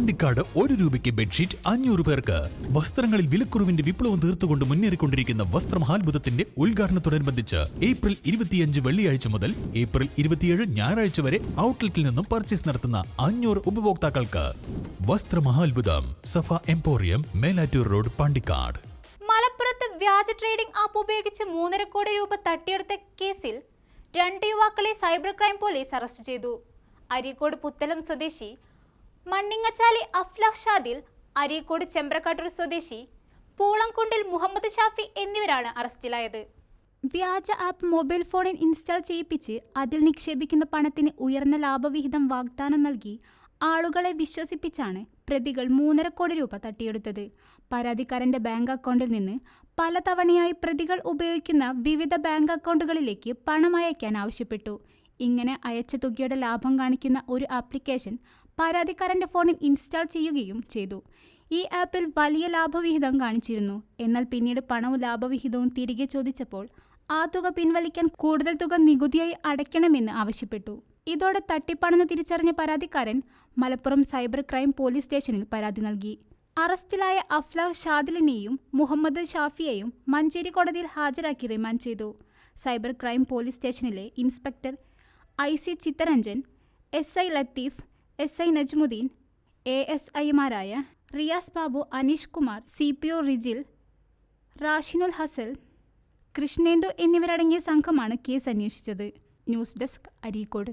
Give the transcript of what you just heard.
പാണ്ടിക്കാട് ഒരു രൂപയ്ക്ക് ബെഡ്ഷീറ്റ് അഞ്ഞൂറ് പേർക്ക്. വസ്ത്രങ്ങളിൽ വിലക്കുറവിന്റെ വിപ്ലവം തീർത്തുകൊണ്ട് മുന്നേറിക്കൊണ്ടിരിക്കുന്ന വസ്ത്രമഹാത്ഭുതത്തിന്റെ ഉദ്ഘാടനത്തോടനുബന്ധിച്ച് ഏപ്രിൽ ഇരുപത്തിയഞ്ച് വെള്ളിയാഴ്ച മുതൽ ഏപ്രിൽ ഇരുപത്തിയേഴ് ഞായറാഴ്ച വരെ ഔട്ട്ലെറ്റിൽ നിന്നും പർച്ചേസ് നടത്തുന്ന അഞ്ഞൂറ് ഉപഭോക്താക്കൾക്ക്. വസ്ത്രമഹാത്ഭുതം. Safa emporium Melattur road Pandikkad. മലപ്പുറത്ത് വ്യാജ ട്രേഡിംഗ് ആപ്പ് ഉപയോഗിച്ച് മൂന്നര കോടി രൂപ തട്ടിയെടുത്ത കേസിൽ രണ്ട് യുവാക്കളെ സൈബർ ക്രൈം പോലീസ് അറസ്റ്റ് ചെയ്തു. അരീക്കോട് പുത്തലം സ്വദേശി മണ്ണിങ്ങച്ചാലി അഫ്ലാഹ് ഷാദിൽ അരീക്കോട് ചെമ്പ്രക്കാട്ടൂർ സ്വദേശി പൂളംകുണ്ടിൽ മുഹമ്മദ് ഷാഫി എന്നിവരാണ് അറസ്റ്റിലായത്. വ്യാജ ആപ്പ് മൊബൈൽ ഫോണിൽ ഇൻസ്റ്റാൾ ചെയ്യിപ്പിച്ച് അതിൽ നിക്ഷേപിക്കുന്ന പണത്തിന് ഉയർന്ന ലാഭവിഹിതം വാഗ്ദാനം നൽകി ആളുകളെ വിശ്വസിപ്പിച്ചാണ് പ്രതികൾ മൂന്നര കോടി രൂപ തട്ടിയെടുത്തത്. പരാതിക്കാരന്റെ ബാങ്ക് അക്കൗണ്ടിൽ നിന്ന് പലതവണയായി പ്രതികൾ ഉപയോഗിക്കുന്ന വിവിധ ബാങ്ക് അക്കൗണ്ടുകളിലേക്ക് പണം അയക്കാൻ ആവശ്യപ്പെട്ടു. ഇങ്ങനെ അയച്ച തുകയുടെ ലാഭം കാണിക്കുന്ന ഒരു ആപ്ലിക്കേഷൻ പരാതിക്കാരന്റെ ഫോണിൽ ഇൻസ്റ്റാൾ ചെയ്യുകയും ചെയ്തു. ഈ ആപ്പിൽ വലിയ ലാഭവിഹിതം കാണിച്ചിരുന്നു. എന്നാൽ പിന്നീട് പണവും ലാഭവിഹിതവും തിരികെ ചോദിച്ചപ്പോൾ ആ തുക പിൻവലിക്കാൻ കൂടുതൽ തുക നികുതിയായി അടയ്ക്കണമെന്ന് ആവശ്യപ്പെട്ടു. ഇതോടെ തട്ടിപ്പാണെന്ന് തിരിച്ചറിഞ്ഞ പരാതിക്കാരൻ മലപ്പുറം സൈബർ ക്രൈം പോലീസ് സ്റ്റേഷനിൽ പരാതി നൽകി. അറസ്റ്റിലായ അഫ്ല ഷാദിലിനെയും മുഹമ്മദ് ഷാഫിയെയും മഞ്ചേരി കോടതിയിൽ ഹാജരാക്കി റിമാൻഡ് ചെയ്തു. സൈബർ ക്രൈം പോലീസ് സ്റ്റേഷനിലെ inspector I C Chitharanjan S I Latheef S I Najmuddeen A S ഐമാരായ Riyas Babu Aneesh Kumar C P O Rijil Rashinul Hasal Krishnendu എന്നിവരടങ്ങിയ സംഘമാണ് കേസ് അന്വേഷിച്ചത്. News desk Areekode.